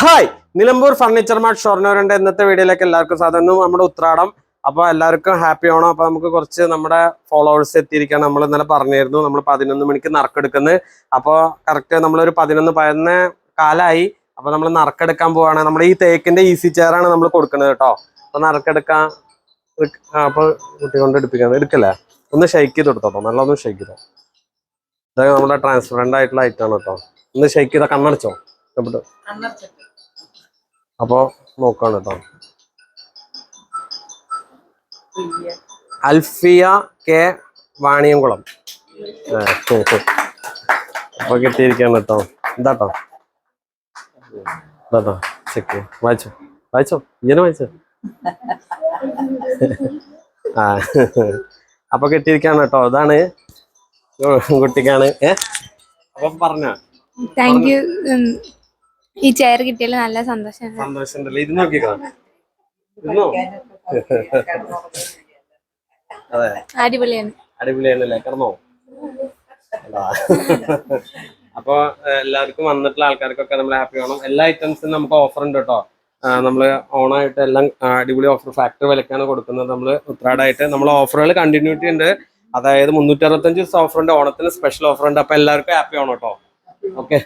Hi Nilambur furniture mart ഷൊർണൂരിന്റെ ഇന്നത്തെ വീഡിയോയിലേക്ക് എല്ലാവർക്കും സാധനം നമ്മുടെ ഉത്രാടം. അപ്പൊ എല്ലാവർക്കും ഹാപ്പി ആണോ അപ്പൊ നമുക്ക് കുറച്ച് നമ്മുടെ ഫോളോവേഴ്സ് എത്തിയിരിക്കാൻ നമ്മൾ ഇന്നലെ പറഞ്ഞിരുന്നു നമ്മൾ പതിനൊന്ന് മണിക്ക് നറുക്കെടുക്കുന്നത് അപ്പോൾ കറക്റ്റ് നമ്മളൊരു പതിനൊന്ന് പതിനൊന്ന് കാലായി. അപ്പൊ നമ്മൾ നറുക്കെടുക്കാൻ പോവാണ്. നമ്മുടെ ഈ തേക്കിന്റെ ഈസി ചെയറാണ് നമ്മൾ കൊടുക്കുന്നത് കേട്ടോ. അപ്പൊ നറുക്കെടുക്കാൻ അപ്പോൾ അപ്പൊ കുട്ടി കൊണ്ട് എടുപ്പിക്കാൻ എടുക്കല്ലേ? ഒന്ന് ഷെയ്ക്ക് ചെയ്ത് കൊടുത്തോട്ടോ നല്ല ഒന്ന് ഷെയ്ക്ക് ചെയ്തോ. ഇതൊക്കെ നമ്മുടെ ട്രാൻസ്പെറന്റ് ആയിട്ടുള്ള ഐറ്റമാണ് കേട്ടോ ഒന്ന് ഷെയ്ക്ക് ചെയ്താൽ കണ്ണടച്ചോ? ഇഷ്ടപ്പെട്ടു അപ്പോ നോക്കാണ് കേട്ടോ അൽഫിയ കെ വാണിയംകുളം. അപ്പൊ കിട്ടിയിരിക്കാണ് കേട്ടോ എന്താട്ടോ എന്താട്ടോ ചെക്ക്. വായിച്ചോ. വായിച്ചോ. ഇങ്ങനെ വായിച്ചോ. ആ. അപ്പൊ കിട്ടിയിരിക്കാണ് കേട്ടോ ഇതാണ് കുട്ടിക്കാണ്. ഏ? അപ്പൊ പറഞ്ഞ. താങ്ക് യു ഈ ചെയർ കിട്ടിയാൽ നല്ല സന്തോഷം ഇത് നോക്കിക്കോ ഇരുന്നോ അതെ. അടിപൊളിയാണ്. അടിപൊളിയാണല്ലേ കിടന്നോ? അതാ. അപ്പൊ എല്ലാവർക്കും വന്നിട്ടുള്ള ആൾക്കാർക്കൊക്കെ നമ്മൾ ഹാപ്പി ആവണം എല്ലാ ഐറ്റംസും നമുക്ക് ഓഫർ ഉണ്ട് കേട്ടോ. നമ്മൾ ഓണായിട്ട് എല്ലാം അടിപൊളി ഓഫർ ഫാക്ടറി വിലക്കാണ് കൊടുക്കുന്നത് നമ്മൾ ഉത്രാടായിട്ട്. നമ്മൾ ഓഫറുകൾ കണ്ടിന്യൂറ്റി ഉണ്ട്. അതായത് മുന്നൂറ്റി അറുപത്തഞ്ച് ദിവസം ഓഫർ ഉണ്ട്. ഓണത്തിന് സ്പെഷ്യൽ ഓഫർ ഉണ്ട്. അപ്പൊ എല്ലാവർക്കും ഹാപ്പി ആവണം കേട്ടോ. ഓക്കെ